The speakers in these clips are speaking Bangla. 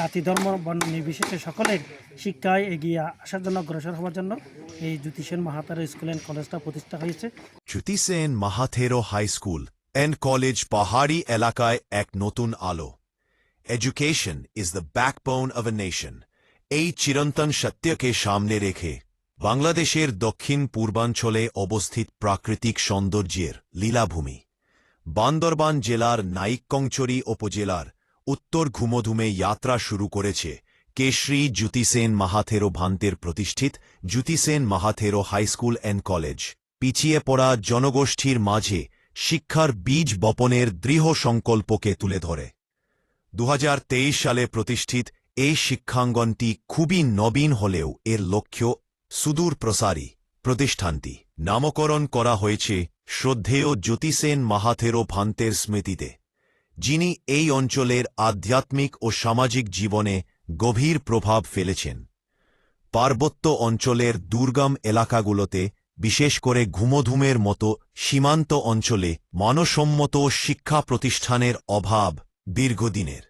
জাতি ধর্ম বর্ণ নির্বিশেষে সকলের শিক্ষায় এগিয়ে আসার জন্য অগ্রসর হওয়ার জন্য এই জ্যোতিষেন মাহাতারা স্কুল অ্যান্ড কলেজটা প্রতিষ্ঠা হয়েছে। Jyoti Sen Mahathero high school and college পাহাড়ি এলাকায় এক নতুন আলো। Education is the backbone of a nation এই চিরন্তন সত্যকে সামনে রেখে বাংলাদেশের দক্ষিণ পূর্বাঞ্চলে অবস্থিত প্রাকৃতিক সৌন্দর্যের লীলাভূমি। বান্দরবান জেলার নাইকংচরি উপজেলার উত্তর ঘুমধুমে যাত্রা শুরু করেছে। কেশরী জ্যোতিসেন মাহাথেরো ভান্তের প্রতিষ্ঠিত Jyotisen Mahathero high school and college. পিছিয়ে পড়া জনগোষ্ঠীর মাঝে শিক্ষার বীজ বপনের দৃঢ় সংকল্পকে তুলে ধরে। দুহাজার তেইশ সালে প্রতিষ্ঠিত এই শিক্ষাঙ্গনটি খুবই নবীন হলেও এর লক্ষ্য সুদূর প্রসারী প্রতিষ্ঠানটি। নামকরণ করা হয়েছে শ্রদ্ধেয় জ্যোতিসেন মাহাথেরো ভান্তের স্মৃতিতে। যিনি এই অঞ্চলের আধ্যাত্মিক ও সামাজিক জীবনে গভীর প্রভাব ফেলেছেন। পার্বত্য অঞ্চলের দুর্গম এলাকাগুলোতে, বিশেষ করে ঘুমধুমের মতো সীমান্ত অঞ্চলে মানসম্মত শিক্ষা প্রতিষ্ঠানের অভাব দীর্ঘদিনের।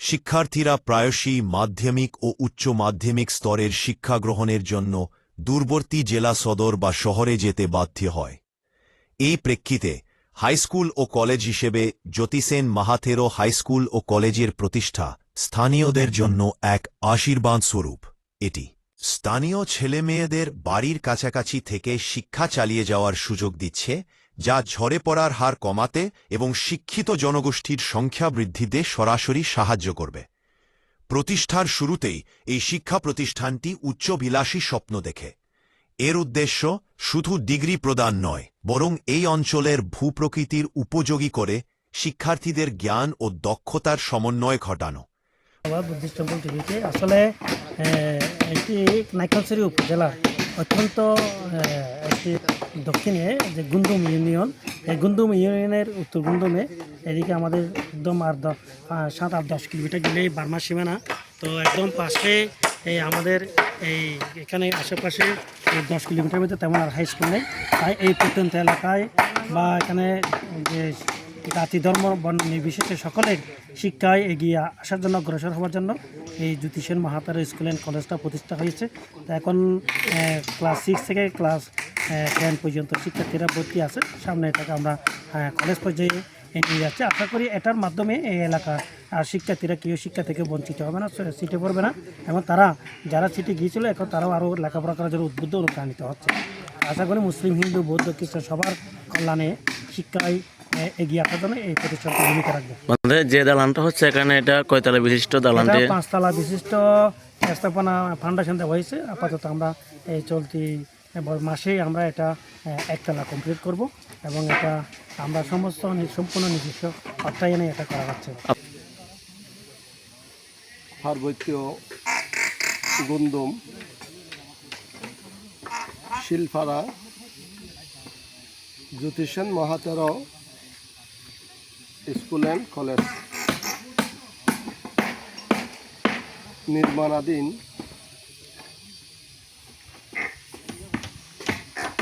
শিক্ষার্থীরা প্রায়শই মাধ্যমিক ও উচ্চ মাধ্যমিক স্তরের শিক্ষা গ্রহণের জন্য দূরবর্তী জেলা সদর বা শহরে যেতে বাধ্য হয়। এই প্রেক্ষিতে হাইস্কুল ও কলেজ হিসেবে জ্যোতিসেন মাহাথেরো হাইস্কুল ও কলেজের প্রতিষ্ঠা স্থানীয়দের জন্য এক আশীর্বাদ স্বরূপ এটি স্থানীয় ছেলেমেয়েদের বাড়ির কাছাকাছি থেকে শিক্ষা চালিয়ে যাওয়ার সুযোগ দিচ্ছে, যা ঝরে পড়ার হার কমাতে এবং শিক্ষিত জনগোষ্ঠীর সংখ্যা বৃদ্ধিতে সরাসরি সাহায্য করবে। প্রতিষ্ঠার শুরুতেই এই শিক্ষা প্রতিষ্ঠানটি উচ্চবিলাসী স্বপ্ন দেখে। এর উদ্দেশ্য শুধু ডিগ্রি প্রদান নয়, বরং এই অঞ্চলের ভূপ্রকৃতির উপযোগী করে শিক্ষার্থীদের জ্ঞান ও দক্ষতার সমন্বয় ঘটানো। আসলে এটি নাইকলসরি অত্যন্ত একটি দক্ষিণে যে গুন্দুম ইউনিয়ন, এই গুন্দুম ইউনিয়নের উত্তর গুন্দুমে, এদিকে আমাদের একদম আর সাত আট দশ কিলোমিটার গেলেই বার্মা সীমানা, তো একদম পাশে এই আমাদের এই এখানে আশেপাশে দশ কিলোমিটার মধ্যে তেমন আর হাই স্কুল নেই। তাই এই প্রত্যন্ত এলাকায় বা এখানে যে জাতি, ধর্ম, বর্ণ নির্বিশেষে সকলের শিক্ষায় এগিয়ে আসার জন্য অগ্রসর হওয়ার জন্য এই জ্যোতিষেন মাহাতারা স্কুল অ্যান্ড কলেজটা প্রতিষ্ঠা হয়েছে। তো এখন ক্লাস সিক্স থেকে ক্লাস টেন পর্যন্ত শিক্ষার্থীরা ভর্তি আছে। সামনে এটাকে আমরা কলেজ পর্যায়ে নিয়ে যাচ্ছি। আশা করি এটার মাধ্যমে এই এলাকা আর শিক্ষার্থীরা কেউ শিক্ষা থেকে বঞ্চিত হবে না? সিটে পড়বে না। এবং তারা যারা সিটে গিয়েছিল এখন তারাও আরও লেখাপড়া করার জন্য উদ্বুদ্ধ অনুপ্রাণিত হচ্ছে। আশা করি মুসলিম হিন্দু বৌদ্ধ খ্রিস্টান সবার কল্যাণে শিক্ষায় এগিয়ে আসার জন্য এই প্রতিষ্ঠানটি ভূমিকা রাখবে। যে দালানটা হচ্ছে এখানে এটা কয়তলা বিশিষ্ট দালানটি? এটা পাঁচতলা বিশিষ্ট স্থাপনা ফাউন্ডেশন দেওয়া হয়েছে। আপাতত আমরা এই চলতি মাসেই আমরা এটা একতলা কমপ্লিট করব এবং এটা আমরা সমস্ত সম্পূর্ণ নিজস্ব অর্থায়নে এটা করা যাচ্ছে পার্বত্য Gundum, Shilpara, Jyotisen Mahathero school and college. নির্মাণাধীন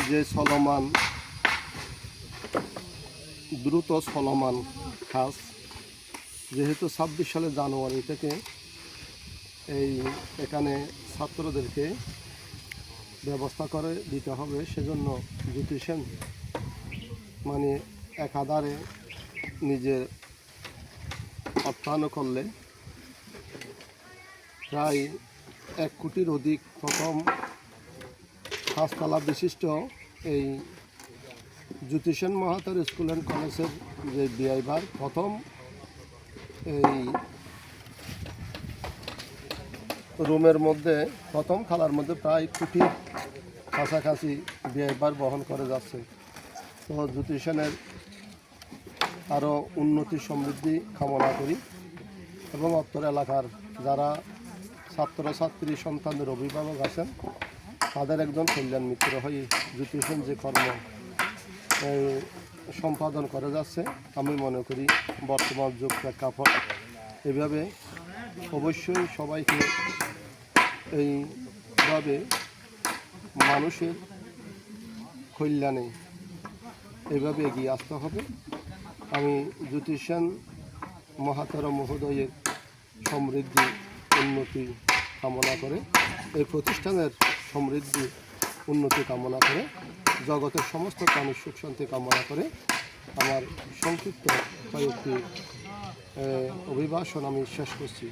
যে চলমান দ্রুত চলমান কাজ যেহেতু ছাব্বিশ সালে জানুয়ারি থেকে এই এখানে ছাত্রদেরকে ব্যবস্থা করে দিতে হবে। সেজন্য জ্যোতিষেন মানে একাধারে নিজের অর্থায়ন করলে প্রায় এক কোটির অধিক প্রথম পাঁচতলা বিশিষ্ট এই জ্যোতিষেন মহাতার স্কুল অ্যান্ড কলেজের যে বিআইবার প্রথম এই রুমের মধ্যে, প্রথম খালার মধ্যে প্রায় কোটির কাছাকাছি ব্যয়বার বহন করে যাচ্ছে। তো জ্যোতিষেনের আরও উন্নতি সমৃদ্ধি কামনা করি এবং অত্তর এলাকার যারা ছাত্রছাত্রী সন্তানদের অভিভাবক আছেন, তাদের একজন কল্যাণ মিত্র হয়ে জ্যোতিষেন যে কর্ম সম্পাদন করে যাচ্ছে, আমি মনে করি বর্তমান যুগ প্রেক্ষাপট এভাবে অবশ্যই সবাইকে এইভাবে মানুষের কল্যাণে এভাবে এগিয়ে আসতে হবে। আমি জ্যোতিষান মহাতর মহোদয়ের সমৃদ্ধি, উন্নতি কামনা করে, এই প্রতিষ্ঠানের সমৃদ্ধি, উন্নতি কামনা করে, জগতের সমস্ত প্রাণীর সুখ শান্তি কামনা করে, আমার সংক্ষিপ্ত কয়েকটি অভিভাষণ আমি শেষ করছি।